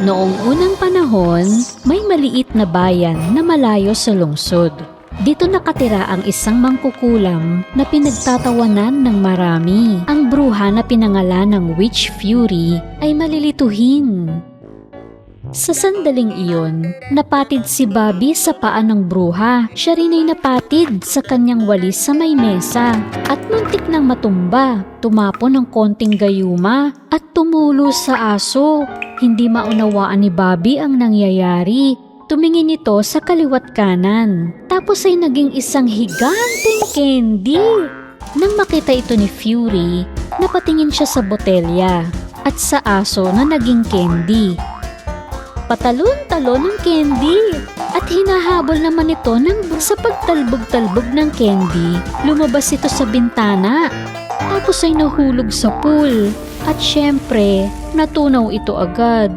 Noong unang panahon, may maliit na bayan na malayo sa lungsod. Dito nakatira ang isang mangkukulam na pinagtatawanan ng marami. Ang bruha na pinangalan ng Witch Fury ay malilituhin. Sa sandaling iyon, napatid si Bobby sa paa ng bruha. Siya rin ay napatid sa kanyang walis sa may mesa at muntik nang matumba. Tumapo ng konting gayuma at tumulo sa aso. Hindi maunawaan ni Bobby ang nangyayari. Tumingin ito sa kaliwat kanan. Tapos ay naging isang higanting candy. Nang makita ito ni Fury, napatingin siya sa botelya at sa aso na naging candy. Patalon-talon ng candy at hinahabol naman ito ng sa pagtalbog-talbog ng candy. Lumabas ito sa bintana tapos ay nahulog sa pool at syempre natunaw ito agad.